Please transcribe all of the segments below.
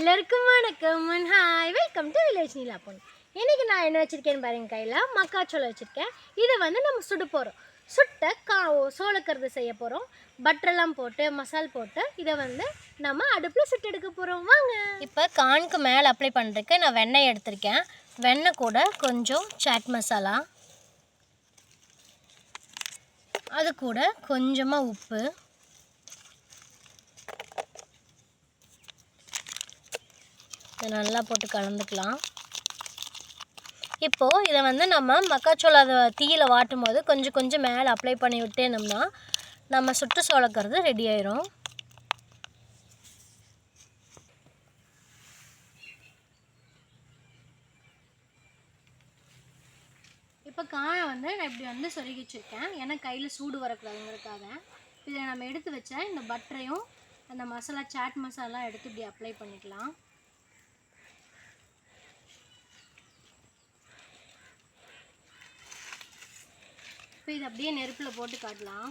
எல்லாருக்கும் வணக்கம் hi welcome to village Neela பொண்ணு இன்றைக்கி நான் என்ன வச்சுருக்கேன்னு பாருங்க கையில்? மக்காச்சோளம் வச்சுருக்கேன். இதை வந்து நம்ம சுட போகிறோம் சுட்ட கா சோளக்கருது செய்ய போகிறோம் பட்டரெல்லாம் போட்டு மசால் போட்டு இதை வந்து நம்ம அடுப்பில் சுட்டு எடுக்க போகிறோம் வாங்க. இப்போ கானுக்கு மேலே அப்ளை பண்ணுறதுக்கு நான் வெண்ணெய் எடுத்திருக்கேன். வெண்ணெய் கூட கொஞ்சம் சாட் மசாலா அது கூட கொஞ்சமாக உப்பு. இதை நல்லா போட்டு கலந்துக்கலாம். இப்போது இதை வந்து நம்ம மக்காச்சோள அதை தீயில் வாட்டும் போது கொஞ்சம் கொஞ்சம் மேலே அப்ளை பண்ணி விட்டேனோம்னா நம்ம சுட்டு சோளக்கிறது ரெடி ஆயிரும். இப்போ காயை வந்து நான் இப்படி வந்து சொருகி வச்சுருக்கேன். ஏன்னா கையில் சூடு வரக்கூடாதுங்கிறதுக்காக. இதை நம்ம எடுத்து வச்ச இந்த பட்டரையும் அந்த மசாலா சாட் மசாலா எடுத்து இப்படி அப்ளை பண்ணிக்கலாம். இப்போ இது அப்படியே நெருப்பில் போட்டு காட்டலாம்.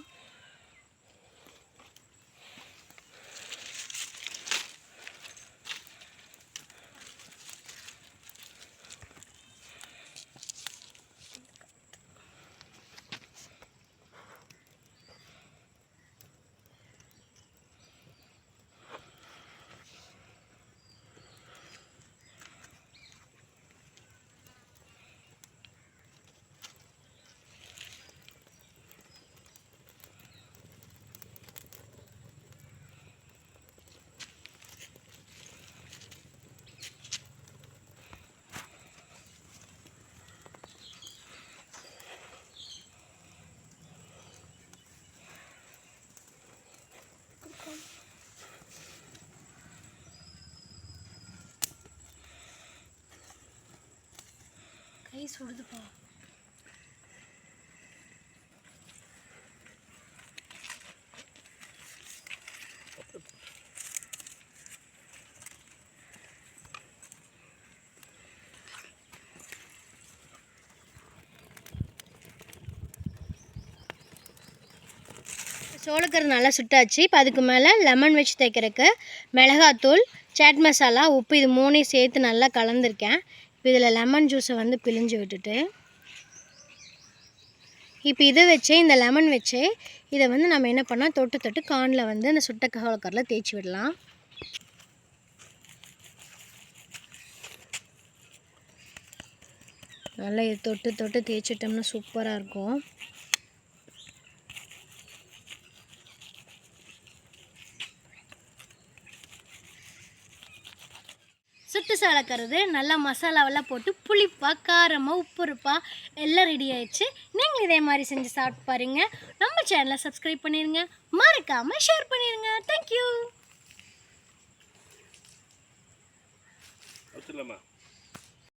சுடுதுப்பா சோளக்கரு நல்லா சுட்டாச்சு. இப்போ அதுக்கு மேலே லெமன் வச்சு தைக்கிறதுக்கு மிளகாத்தூள் சாட் மசாலா உப்பு இது மூணையும் சேர்த்து நல்லா கலந்துருக்கேன். இப்போ இதில் லெமன் ஜூஸை வந்து பிழிஞ்சு விட்டுட்டு இப்போ இதை வச்சே இந்த லெமன் வச்சே இதை வந்து நம்ம என்ன பண்ணால் தொட்டு தொட்டு கானில் வந்து அந்த சுட்ட சோளக்கரில் தேய்ச்சி விடலாம். நல்லா இது தொட்டு தொட்டு தேய்ச்சிட்டோம்னா சூப்பராக இருக்கும். சுட்டு சோளக்கருது நல்லா மசாலாவெல்லாம் போட்டு புளிப்பாக காரமாக உப்புருப்பாக எல்லாம் ரெடி ஆயிடுச்சு. நீங்களும் இதே மாதிரி செஞ்சு சாப்பிட்டு பாருங்கள் நம்ம சேனலை சப்ஸ்கிரைப் பண்ணிடுங்க மறக்காமல் ஷேர் பண்ணிடுங்க தேங்க்யூ வச்சிடலாமா?